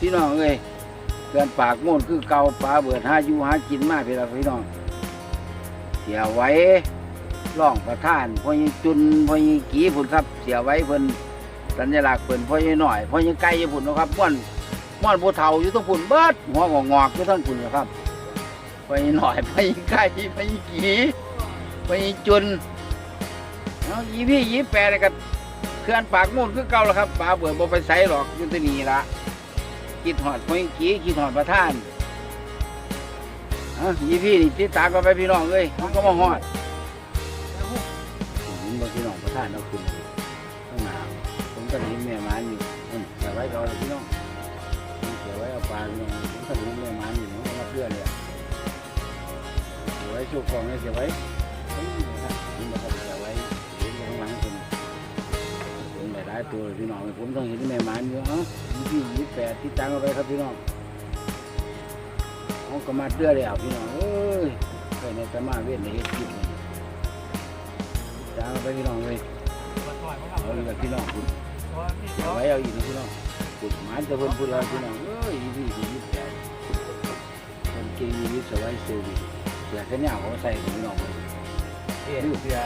พี่น้องเอ้ยเกินปากโม่นคือเกาปลาเบิดหาอยู่หากินมาพี่น้องพี่น้องเสียไว้ร่องประท่านพ่อยังจุนพ่อยังกีพุ่นครับ เสียไว้เพิ่นสัญลักษณ์เพิ่นพ่อยังหน่อยพ่อยังไก่อยู่พุ่นนะครับม่วนม่วนผู้เฒ่าอยู่ทั้งพุ่นเบิดหัวงอกๆอยู่ทั้งพุ่นนะครับพ่อยังหน่อยพ่อยังไก่พ่อยังกีพ่อยังจุนเอายีพี่ยีแปรเลยกันเคลื่อนปากมูนคือเก่าแล้วครับปลาเบื่อบ่ไปใส่หรอกยู่ที่นี่ละ กินหอดพอยกี้กินหอดประท่านอะยี่พี่นี่ติดตามกันไปพี่น้องเอ้ยมันก็มาหอดเห็นบ่พี่น้องประท่านเอาขึ้นข้างหน้าผมก็เห็นแม่มันอยู่เสียไว้ก็เอเลยพี่น้องเสียไว้เอาปลาพี่น้องผมก็เห็นแม่มันอยู่เนาะเอามาเพื่อนเลยเสียไว้ชูกองเลยเสียไว้ายตัวพี่น้องผมต้องเห็นแม่หมันอยู่เอ้ายี่พี่ยี่แปดที่ตังเอาไปครับพี่น้องเอาก็มาเดือดแล้วพี่น้องเอ้ยไปในสมาเวียนในเฮ็ดกินเลยตังเอาไปพี่น้องเลยเอาเลยกับพี่น้องคุณเอาไว้เอาอีกนะพี่น้องคุณหมันจะเพิ่นพูดแล้วพี่น้องเอ้ยยี่พี่ยี่แปดคนเก่งยี่พี่สบายเซอร์วิสเสียแค่เนี้ยเขาใส่พี่น้องเลย เสียเสีย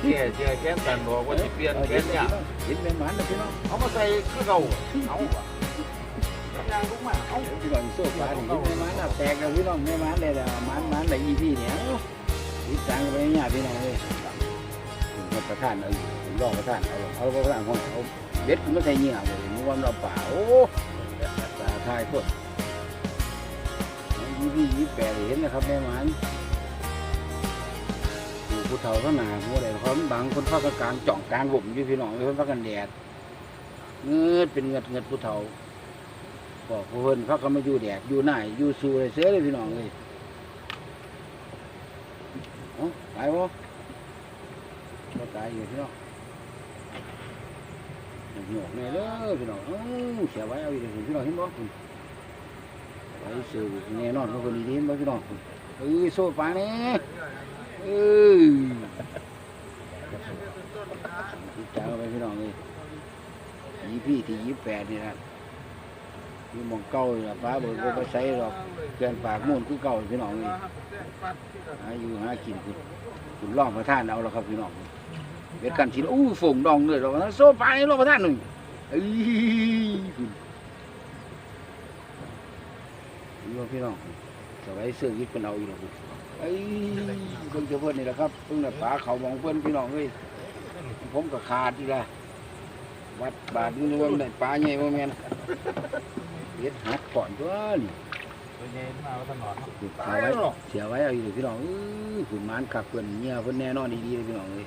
เสียเสียแค้นตันบอกว่าจะเปลี่ยนแค้นเนี่ยเห็นแม่หมันนะพี่น้องเอามาใส่คือเก่าเอายางลูกมาเอาพี่น้องโซ่ฟ้านี่แม่มันน่ะแตกแล้วพี่น้องแม่มันได้แล้วมันมันได้อีพี่เนี่ยอีจังไปเนี่ยพี่น้องเลยผมประทานเอาผมลองประทานเอาเอาประทานของเอาเบ็ดมไม่ใช่เงี้ยเลยมึงว่าเราเปล่าโอ้ตาทายคนอีพี่ยี่แปดเห็นนะครับแม่มัน ผู้เฒ่าเขาหนาผู้ใดเขาบางคนพักกลางจ่องกลางบ่มอยู่พี่น้องเลยพักกันแดดเงือดเป็นเงือดเงือดผู้เฒ่าบอกเพิ่นเขาก็มาอยู่แดดอยู่หน้าอยู่สู่เลยเสือเลยพี่น้องเลยอ้ตายบ่บ่ตายอยู่พี่น้องหยอกแน่เลยพี่น้องเอ้าเสียไว้เอาอีกเลยพี่น้องเห็นบ่ไว้ซื้อแน่นอนเพราะคนดีเห็นบ่พี่น้องเอ้ยโซ่ปลาแน่ เอ้ยติดตาไปพี่น้องเลยยี่พี่ที่ยี่แปดนี่นะมีหมองเก่าอยู่ล่ะฟ้าเบิกบ่ไปใส่หรอกเกินปากมูนคือเก่าพี่น้องนี่หาอยู่หากินคุณคุณล่องประท่านเอาแล้วครับพี่น้องเบ็ดกันสิอู้ฝงดองเลยหรอกนะโซ่ปลาให้ล่องประท่านหนึ่งเอ้ยคุณพี่น้องสบายเสื้อยึดเป็นเอาอยู่หรอก คุณเอ้ยเพิ่งจะเพิ่นนี่แหละครับเพิ่งน่ะปลาเขามองเพิ่นพี่น้องเอ้ยผมก็ขาดอีกละวัดบาทนี่ว่ามันได้ปลาใหญ่บ่แม่นเฮ็ดหักก่อนตัวนี่เป็นไงมาตลอดเสียไว้เสียไว้เอาอยู่พี่น้องเอ้ยขุนมานขักเพิ่นเงียเพิ่นแน่นอนดีๆเลยพี่น้องเอ้ย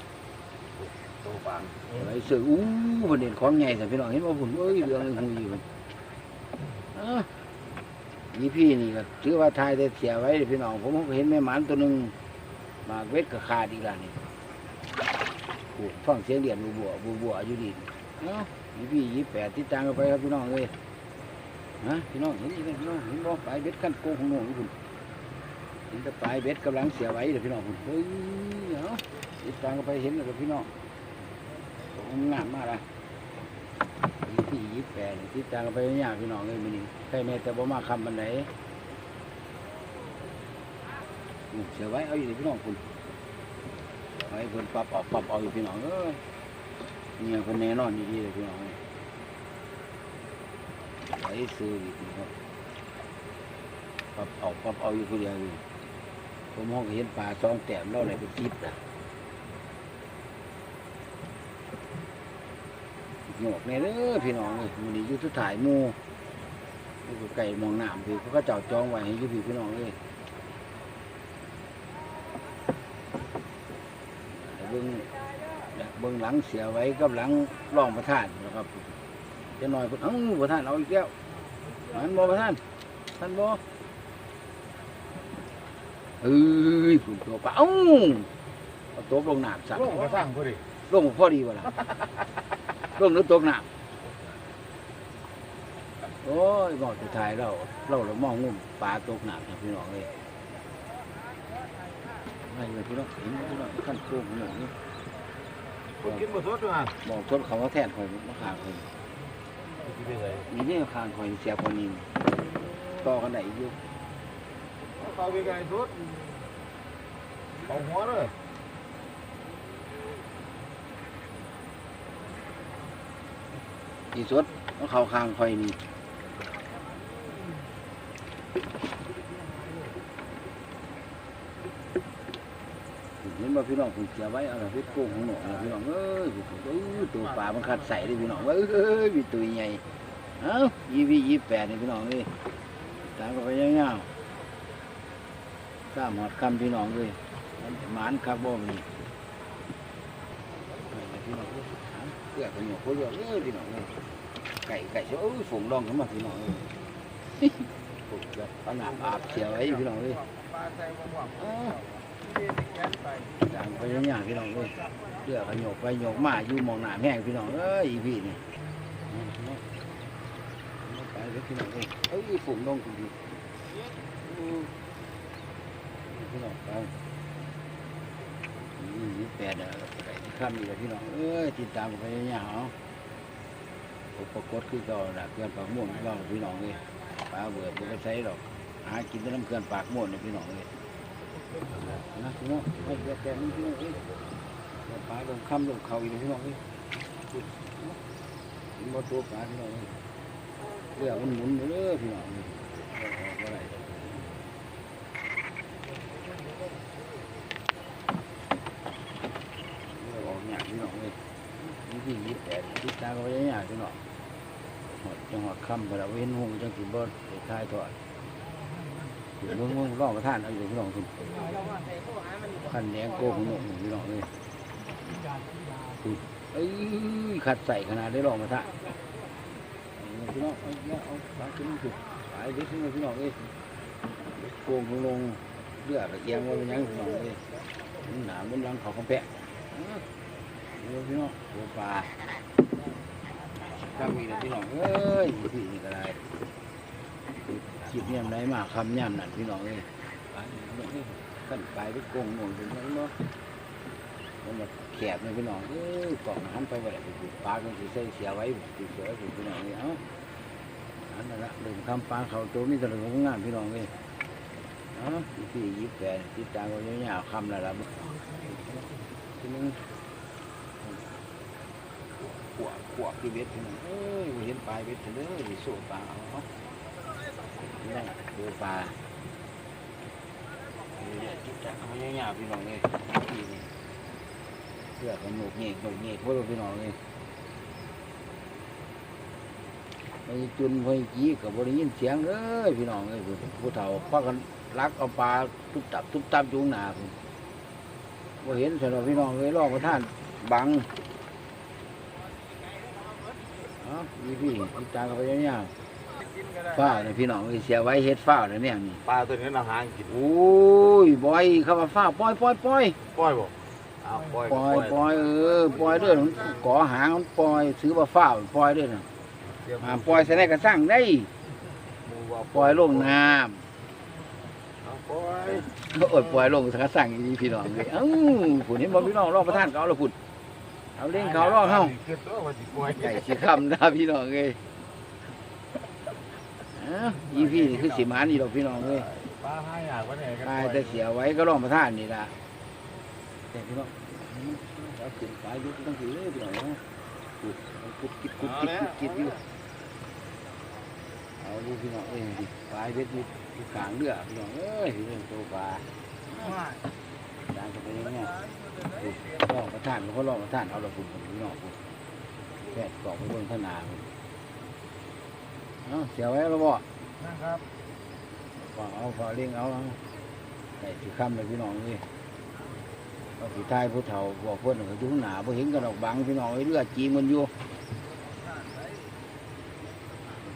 ตัวบางเสียไว้เสืออู้เพิ่นเด่นของใหญ่แต่พี่น้องเห็นว่าผมเอ้ยเรื่องนึงหูอยู่เพิ่นอะ นี่พี่นี่ก็ถือว่าทายแต่เสียไว้พี่น้องผมเห็นแม่หมานตัวหนึ่งมาเวทก็ขาดอีกแล้วนี่โอ้ฟังเสียงเดียนบัวบัวบัวอยู่ดีเนาะนี่พี่ยี่แปดที่จางกันไปครับพี่น้องเอ้ยฮะพี่น้องเห็นอีกแล้วพี่น้องเห็นบ่ปลายเบ็ดขั้นโกงของน้องคุณเห็นแต่ปลายเบ็ดกำลังเสียไว้เดี๋ยวพี่น้องคุณเฮ้ยเนาะติดตามกันไปเห็นแล้วพี่น้องของามมากเลย ยี่แปดติดตามกันไปยากพี่น้องเลยมันนี่ใครแน่แต่บ่มาคำบันไดอู้เสียไว้เอาอยู่ที่พี่น้องคุณไว้เพิ่นปรับออกปรับเอาอยู่พี่น้องเอ้ยเนี่ยคนแน่นอนดีๆเลยพี่น้องเอ้ยไว้ซื้ออีกนะครับปรับเอาปรับเอาอยู่คนเดียวอยู่ผมมองเห็นปลาสองแต้มเราเลยไปจิบนะ หยอกเนี่ยเด้อพี่น้องเลยมันนี้อยู่ทุกถ่ายหมูนี่ก็ไก่มองน้ำพี่เขาก็เจ้าจองไว้ให้อยู่พี่พี่น้องเลยเบิ้งเบิ้งหลังเสียไว้กับหลังร่องประทานนะครับจะหน่อยพุ่นเอ้าประท่านเอาอีกแล้วมันบ่ประท่านท่านบ่เอ้ยฝุ่นตัวปลาเอ้าเอาตัวลงน้ำสักลูกมาสร้างพอดีลงพอดีวะล่ะ ลงหรือตกน้ำโอ้ยบอกสุดท้ายเรา เราเรามองงุ่มปลาตกน้ำครับพี่น้องเลยไม่เลยพี่น้องเห็นพี่น้องขั้นโค้งพี่น้องนี่กินมาสดด้วยบอกทนเขาว่าแทนคนมาขาคนที่เป็นไงนี่นี่คางคอยเสียคนนี้ต่อกันได้อยู่เขาเป็นไงสุดเขาหัวเลย ที่สุดมันเข้าคางคอยนี่เห็นบ่พี่น้องผมเสียไว้เอาละพี่โก้งของหนูเอาล่ะพี่น้องเอ้ยเอ้ยตัวปลามันคัดใส่เลยพี่น้องเอ้ยเอ้ยมีตัวใหญ่เอ้ายี่วียี่แปดนี่พี่น้องเลยตามกันไปยาวๆข้ามหอดคำพี่น้องเลยมันหมานคักบ่มีพี่น้องเอ้ยหาเก ลือกันอยู่คนเดียวเอ้ยพี่น้องเอ้ยไก่ไก่เสียเอ้ยฝงดองขึ้นมาพี่น้องเอ้ยฝงแบบปนาบอาบเสียวไว้พี่น้องเอ้ยอ้าวอย่างไปยังอย่างพี่น้องเอ้ยเลือกันโยกไปโยกมาอยู่มองหน้าแห้งพี่น้องเอ้ยอีพี่นี่ไปเลยพี่น้องเอ้ยเอ้ยฝงดองคุณดีพี่น้องไปนี่แปดอะไก่ที่ข้ามนี่แหละพี่น้องเอ้ยติดตามกันไปเนี่ยเหรอผมปรากฏคือก่าน่ะเกินปากม่วนของเราพี่น้องเลยปลาเบื่อผมก็ใช้หรอกหากินแต่น้ำเกลือนปากม่วนเนี่ยพี่น้องเลยนะพี่น้องให้เกลือแกนี่พี่น้องเอ้ยปลาลงค่ำลงเขาอีกเลยพี่น้องเอ้ยกินบ่ตัวปลาพี่น้องเอ้ยเรือมันหมุนเลยพี่น้องเอ้ยอาออกบ่ได้ ออกหยาพี่น้องเลยนี่ที่ยิบแป ดยิบตาก็ไปหยาพี่น้องหอดจังหวัดคำพอเราเห็นหงจังสิบ่ไปคายทอดอยู่มืองมืองร้อบประท่านเอาอยู่พี่น้องคุณขันแดงโก้ของหนุ่มพี่น้องเลยคุณเอ้ยขัดใส่ขนาดได้ร้อบประท่านพี่น้องเอาเนี่ยเอาปลาขึ้นมาคุณปลาเด็กขึ้นมาพี่น้องเลยโกงของลงเลือดระเอียงว่าเป็นยังพี่น้องเลยหนามันรังเขาเขาแปะพี่น้องตัวปลา ข้ามีนะพี่น้องเอ้ยพี่นี่ก็ได้คิดเนี่ยมได้มากคำย่ำนั่นพี่น้องเอ้ยปลาเนี่ยมันนี่ขั้นปไปกงหน่งเป็นยังเนาะมันแบบแคบเลยพี่น้องเอ้ยกล่องหันไปว่าอะไรปลาเป็นสีใส่เสียไว้สีเสียไว้พี่น้องเอ้ยเอ้าอันนั้นละเดิมคำปลาเขาตัวมีแต่เรื่องงานพี่น้องเอ้ยเอ้าพี่ยิบแปดติดตามกันยาวคำละละทีนึง วบขวบที่เบ็ดพี่น้องเอ้ยเห็นปลายเบ็ดเลยสิโซ่ปลาเอาเนาะนี่นะดูปลาเดี๋ยวจุดจักเขาเนี่ยๆพี่น้องเลยพี่นี่เพื่อกันหนุกเงกหนุกเงกพวกเราพี่น้องเลยไปจุนไปกี้กับบริยินเสียงเลยพี่น้องเลยผู้เฒ่าพากันลักเอาปลาทุบตับทุบตับอยุงหนาพุ่นบ่เห็นสำหรับพี่น้องเลยรอบประท่านบัง อ๋อพี่พี่พี่ตากับไปเนี่ยฝ้าวเนี่ยพี่น้องเอ้ยเสียไว้เฮ็ดฝ้าวเนี่ยเนี่ยนี่ปลาตัวนี้เราหางกินโอ้ยบอยเข้ามาฝ้าวปล่อยปล่อยปล่อยปล่อยบ่อ้าวปล่อยปล่อยปล่อยเออปล่อยเด้อมันก่อหางมันปล่อยซื้อมาฝ้าวปล่อยเด้อน่ะอ่าปล่อยใส่ในกระสังได้ปล่อยลงน้ปล่อยำโอ้ยปล่อยลงกระสังอีนี่พี่น้องเลยเอ้าผู้นี้บ่พี่น้องรอบประทานเขาเอาละพุ่น เอาเล่นเขารอบเฮาคือตัวมันสิปล่อยไก่สิคำนะพี่น้องเอ้ยเอ้าอีพี่นี่คือสิหมานี่ดอกพี่น้องเอ้ยปลาหายากกว่าไหนกันตายแต่เสียไว้ก็ร้องประทานนี่ละแต่พี่น้องเอาขึ้นไปอยุบต้องถือเลยพี่น้องเนาะกุดกุดกิดกุดกิดกุดกิดอยู่เอาดูพี่น้องเอ้ยดิปลายเบ็ดอยู่อยู่กลางเรือพี่น้องเอ้ยพี่น้องตัวปลา จางกันไปอย่างเงี้ยร้องประทานเขาร้องประทานเอาละคุณพี่น้องคุณแค่กรอกไปบนท่านาพุ่นเอาเสียไว้แล้วบ่นะครับฝากเอาฝากเลี้ยงเอาเอาแต่สิคำเลยพี่น้องนี่ก็สิทายผู้เฒ่าบอกเพื่อนเขาอยู่ข้างหน้าพอเห็นกันดอกบังพี่น้องไอ้เลือดจีมันอยู่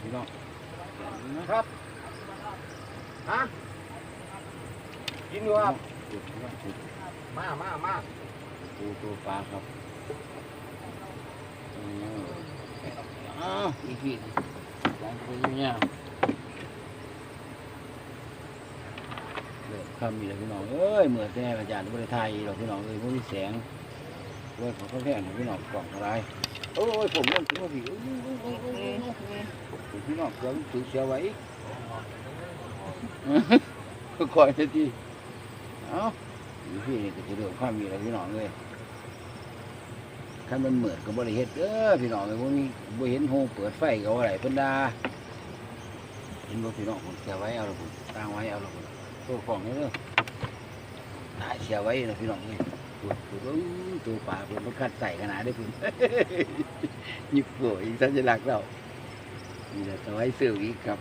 พี่น้องครับฮะกินอยู่ครับจุดจุด มามามาปูตัวปลาครับอืมอ้าวอีกทีหลังไปเนี่ยเลิกคำมีแล้วพี่น้องเอ้ยเหมื่อแต่อาจารย์บริไทยเราพี่น้องเอ้ยพวกนี้แสงเว้ยเขาก็แพงพี่น้องกล่องอะไรโอ้ยผมเริ่มถึงว่าผีโอ้ยโอ้ยโอ้ยโอ้ยโอ้ยพี่น้องเกือบถือเสียไว้ก็คอยจะดีเอ้า อยู่พี่นี่ก็จะเรื่องความมีอะไรพี่น้องเลยคันมันเหมือนกับบริเฮ็ดเด้อพี่น้องเลยพวกนี้บ่เห็นโฮเปิดไฟก็ว่าอะไรเพิ่นดาเห็นบ่พี่น้องผมเสียไว้เอาละผมตั้งไว้เอาละผมตัวของนี่เด้อตายเสียไว้นะพี่น้องเลยตัวตัวตัวปลาเพิ่นมันคัดใส่ขนาดได้อเพิ่นยิบโวยสัญลักษณ์เรานี่แหละสไว้ซื้ออีกครับ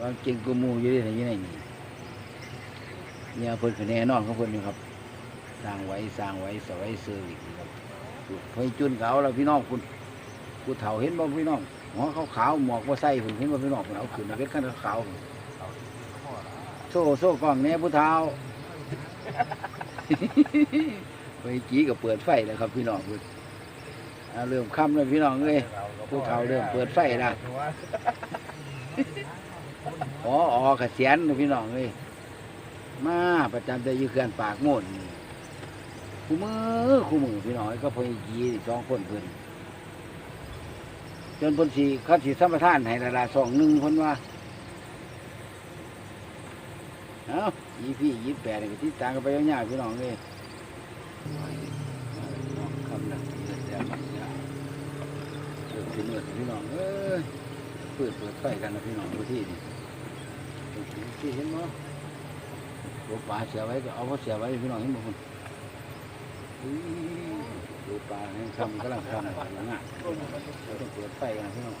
วางเก่งกูมูอยู่ที่ไหนอยู่ไหนนี่ เนี่ยเพิ่นคะแนนนอนของเพิ่นอยู่ครับสร้างไว้สร้างไว้สว้ซื้ออีกครับเพิ่นจุนเขาแล้วพี่น้องคุณกูเฒ่าเห็นบ่พี่น้องหัวขาวขาวๆหมอกว่าใส่ผมเห็นบ่พี่น้องเพิ่นเอาขึ้นมาเป็นขั้นขาวโซ่โซ่กล้องแหน่ผู้เฒ่าไปจีก็เปิดไฟแล้วครับพี่น้องเพิ่นอ่าเริ่มค่ำแล้วพี่น้องเอ้ยผู้เฒ่าเริ่มเปิดไฟแล้วอ๋ออ๋อเกษียณพี่น้องเอ้ย มาประจำจะอยู่เขื่อนปากโม่นนี่คู่มือคู่มือพี่น้อยก็พอยีสองคนเพิ่นจนเพนสีเขาสีสัมปทานให้ละลาสองหนึ่งเพิ่นว่าเอ้ายี่พี่ยี่แปดนี่ก็ที่ต่างกันไปยาวๆพี่น้องเอ้ยน้องคำนักเดือดแล้วมันยาวเดือดสิเมื่อพี่น้องเอ้ยเปิดเปิดไฟกันนะพี่น้องดูที่นี่ที่เห็นมั้ ตัวปลาเสียไว้ก็เอาไว้เสียไว้พี่น้องเห็นมั้คุณตัวปลาเนี่ยคำกำลังคำอะไรนะเราต้องเปิดไฟกันะพี่น้อง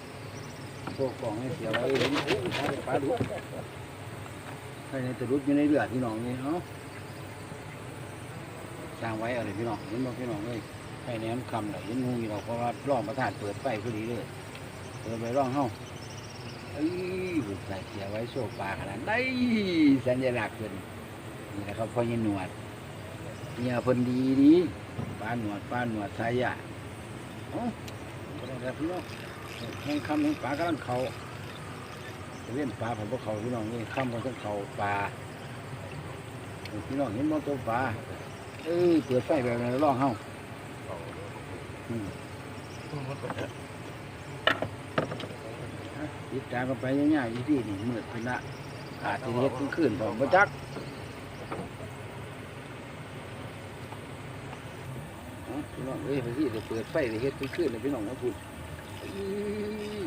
พวกกล่องให้เสียไว้เห็นปลาดุใครในจะรุดอยู่ในเรือพี่น้องนี่เนาะสร้างไว้อะไรพี่น้องเห็นบ่พี่น้องเลยไฟแนมคำไหลเห็นงูอยู่เราเพราะว่าร่องประทานเปิดไฟพอดีเลยเปิดไปร่องเฮาเอ้ยบุกใส่เสียไว้โซฟาขนาดได้สัญลักษณ์เพิ่น นี่แหละครับพ่อยินหนวดเนี่ยเพิ่นดีดีป้าหนวดป้าหนวดสายยาเอ้าก็ได้ครับพี่น้องแห้งคำแห้งปลากำลังเขาเล่นปลาผมก็เขาพี่น้องนี่คำมันต้องเขาปลาพี่น้องเห็นมอตัวปลาเอ้ยเปิดไฟแบบนั้นร้องเฮาอืมติดตามกันไปง่ายๆอยู่ที่นี่มืดเป็นละอาจจะเฮ็ดกลางคืนผมบ่จักเอ้า พี่น้องเอ้ยพี่จะเปิดไฟจะเฮ็ดกลางคืนเลยพี่น้องนะพูด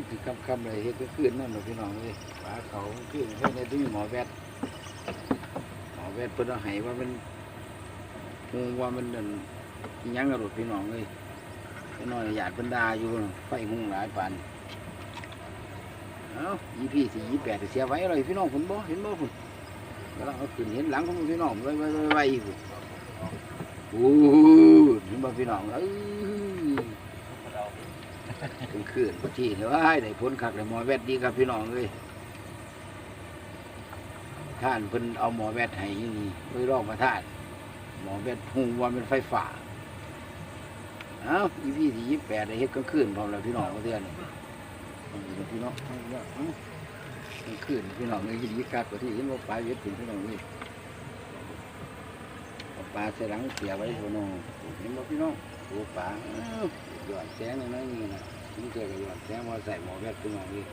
คือคำคำๆเลยเฮ็ดกลางคืนนั่นเลยพี่น้องเลยปลาเขากลางคืนในตู้มีหมอแวดหมอแวดเพิ่นเอาให้ว่ามันงงว่ามันนั่นยังกระโดดพี่น้องเลยพี่น้องอยากเพิ่นดาอยู่ไฟหุงหลายปานเอ้ายี่พี่สี่ยี่แปดเสียไว้เลยพี่น้องคุณบ่เห็นบ่คุณกำลังเอาขึ้นเห็นหลังของพี่น้องไว้ไว้ไว้ไว้คุณโอ้ บ่พี่น้องเอ้ยขึ้นขึ้นที่เลยว่าได้ผลคักเลยหมอแวดดีครับพี่น้องเอ้ยท่านเพิ่นเอาหมอแวดให้ยี่นี่ไว้รองประทานหมอแวดพุงว่าเป็นไฟฟ้าเอ้ายี่พี่สี่ยี่แปดได้เฮ็ดกลางคืนพร้อมแล้วพี่น้องเทื่อนี่พี่น้องขึ้นพี่น้องเลยดีกัดกว่าที่เห็นว่าปลาเย็ดถึงพี่น้องเลย ปลาใส่หลังเสียไว้พี่น้องเห็นว่าพี่น้องโอ้ปลาอ้าวหยอดแสงเลยนะนี่นะถึงเจอกับหยอดแสงมาใส่หมอแวดพี่น้องเลย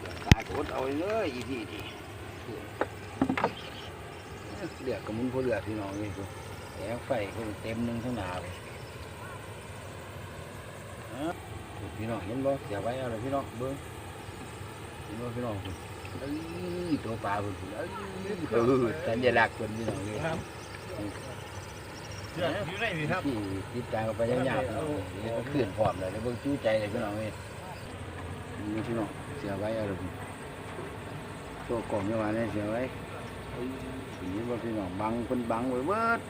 หยอดตากดเอาเลยอีพี่ดีเลือกกระมุนพวเลือกพี่น้องเลยพวกแสงไฟเขาเต็มหนึงทั้งหนาเลยพี่น้องเห็นบ่เสียไว้เอาเลยพี่น้องเบิ้งเห็นบ่พี่น้องพุ่นเอ้ยตัวปลาพุ่นพุ่นเอ้ยเออสัญลักษณ์พุ่นพี่น้องเลย อยู่ไหนพี่ครับที่ติดตามกันไปยาวๆพี่น้องเดี๋ยวก็ขึ้นพร้อมเลยเดี๋ยวเบิ่งจู้ใจเลยพี่น้องเอ้ยนี่พี่น้องเสียไว้เอาเลยพุ่นตัวกล่องยังว่าเนี่ยเสียไว้เอ้ยเห็นบ่พี่น้องบังเพิ่นบังไว้เบิด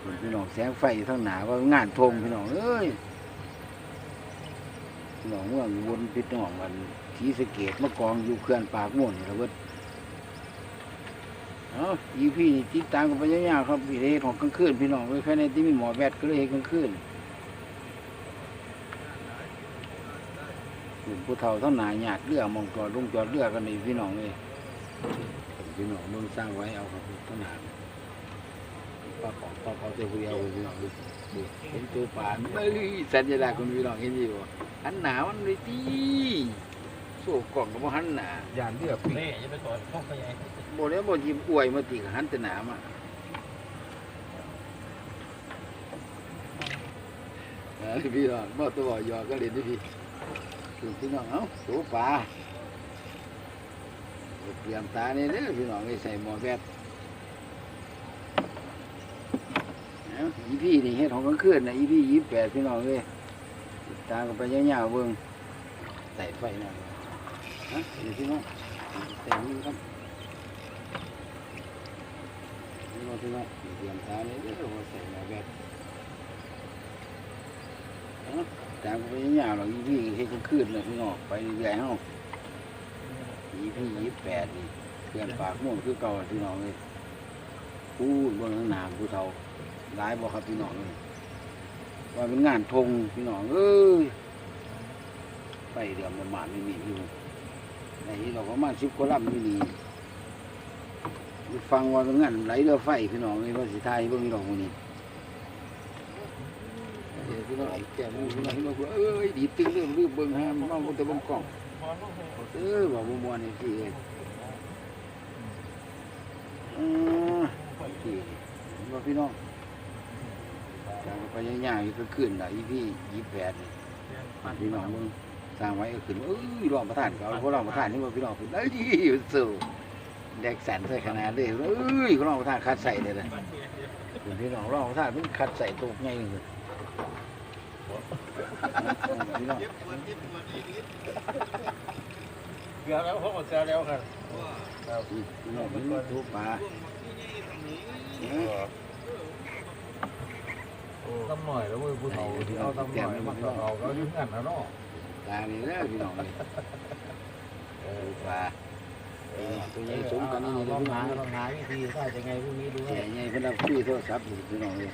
พุ่นพี่น้องแสงไฟอยู่ทั้งหน้าว่างานทงพี่น้องเอ้ยหนองเมืองวนพิษหนองมันทีสะเกตมากองอยู่เคลื่อนปากม่วนนี่ละเบิดเอ้าอีพี่นี่ติดตามกันไปยาวๆครับพี่เฮ็ดของกลางคืนพี่น้องเลยแค่ในที่มีหมอแบดก็เลยเฮ็ดกลางคืนหนุ่มผู้เฒ่าเท่าหนาหยาดเรือมองจอดลงจอดเรือกันนี่พี่น้องเลยพี่น้องมึงสร้างไว้เอาครับเท่าหนาปลาของปลาของเจ้าผู้เดียวพี่น้องดูดูเห็นตัวปลาเอ้ยสัญลักษณ์คุณพี่น้องเห็นอยู่บ่หันหนามันเลยตีโซ่กล่องก็บ่หันหนายานเลือกปีนี่จะไปสอนพ่อไปให ญ่บ่แล้วบ่ยิมอวยมาติหันตนามาเออพี่น้องบ่ตัวบ่ยอก็เล่นด้วยพี่คือพี่น้องเอ้าตัวปลาเตรียมตาเนี่ยเด้อพี่น้องไว้ใส่หมอแบตเอ้าอีพี่นี่เฮ็ดของกลางคืนนะอีพี่ยี่แปดพี่น้องเอ้ยตาก็ไปยาวๆเบิ่งใส่ไฟหน่อยฮะนี่พี่น้องใส่นี่ครับ นี่เราที่ว่าเตรียมตาเนี่ยเดี๋ยวเราใส่มาแบบเอ้าตามไปยาวเราอีพี่เฮ็ดกลางคืนเลยพี่น้องไปเรื่อยเฮาอีพี่ยี่สิบแปดนี่เพื่อนปากม่วงคือเก่าพี่น้องเลยพูดบนข้างหน้าผู้เฒ่าร้ายบ่ครับพี่น้องเลยว่าเป็นงานทงพี่น้องเอ้ยไปเดือมประมาณไม่มีอยู่ในที่เราประมาณสิบกว่าลำไม่มี ฟังว่าเป็นงานไหลเรือไฟพี่น้องเลยว่าสิทายเบิ่งดอกมื้อนี้เดี๋ยวพี่น้องแก้มือพี่น้องพี่น้องเอ้ยดีตึงเรื่องรีบเบิ่งให้มันน้องบ่แต่เบิ่งกล้องเออว่าบ่ม่วนี่สิเอ้ยอือที่ว่าพี่น้องจางไปย่างๆอยู่ก็ขึ้นได้อีพี่28นี่มาพี่น้องเบิ่งสร้างไว้ก็ขึ้นเอ้ยรองประธานเขาเพราะรองประธานนี่ว่าพี่น้องขึ้นได้ดีสู้ แดกสันใส่ขนาดเลยเอ้ยเขาลองท่าคัดใส่เลยนะคุณพี่น้องลองท่าเพิ่งคัดใส่ตัวไงเลยพี่น้องเดี๋ยวแล้วพ่อก็แซวแล้วครับพี่น้องพี่ตัวปลาทำหน่อยแล้วเว้ยผู้เฒ่าที่เอาทำหน่อยมันก็เอาก็ยุ่งกันนะเนาะตานี่แล้วพี่น้องเลยตัวปลา ตัวใหญ่สูงกันนี่ลองหาลองหาวิธีถ้าจะไงพรุ่งนี้ดูใหญ่ใหญ่เพนเอาคุยโทรศัพท์อยู่พี่น้องเลย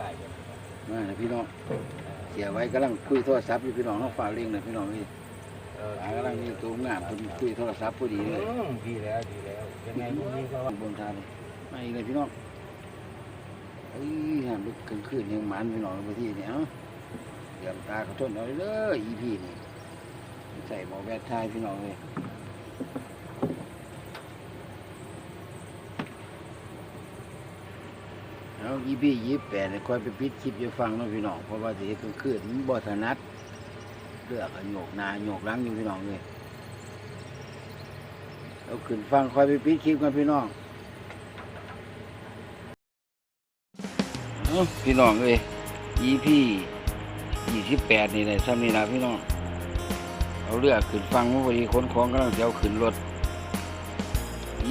ตายกันพี่น้องเสียไว้กำลังคุยโทรศัพท์อยู่พี่น้องน้องฝ่าเร่งเลยพี่น้องนี่เออปลากำลังนี่ตัวงามเพิ่นคุยโทรศัพท์พอดีเลยดีแล้วดีแล้วยังไงพรุ่งนี้ก็บนทางไมาอีกเลยพี่น้องเอ้ยหามลึกกลางคืนยังหมันพี่น้องไปที่เนี่ยเอ้าเตรียมตากระต้นเอาเลยอีพีนี่ ใส่หมอแวดท้ายพี่น้องเลยเอาอีพียี่สิบแปดเนี่ยคอยไปปิดคลิปจะฟังนะพี่น้องเพราะว่าสิเฮ็ดกลางคืนมันบ่ถนัดเลือกอันโยกนาโยกหลังอยู่พี่น้องเลยเอาขึ้นฟังคอยไปปิดคลิปกันพี่น้องเอ้าพี่น้องเอ้ย EP ยี่สิบแปดนี่แหละซ้ำนี่นะพี่น้อง เอาเรือขึ้นฟังมื่อวันนี้ขนของกำลังจะเอาขึ้นรถ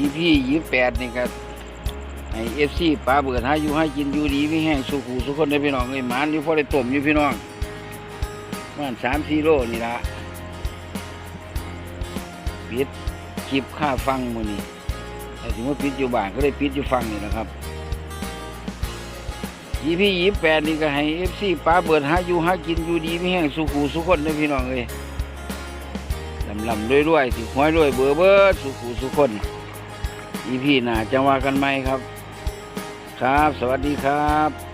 EP ยี่สิบแปดนี่ก็ให้เอฟซีปลาเบิดหาอยู่ให้กินอยู่ดีไม่แห้งสุขูสุขคนได้พี่น้องเอ้ยหมานอยู่พอได้ต้มอยู่พี่น้องมันสามสี่โลนี่ละปิดคลิปค่าฟังมือนี่แต่ถึงว่าปิดอยู่บ้านก็ได้ปิดอยู่ฟังนี่แหละครับยี่พี่ยี่แปดนี่ก็ให้เอฟซีป้าเบิดหาอยู่หากินอยู่ดีไม่แห้งสุขูสุขคนเด้พี่น้องเอ้ยำลำรวยๆสิหวยรวยเบื่อเบิดสุขูสุขคนอีพี่หนาจะว่ากันไหมครับ ครับ สวัสดีครับ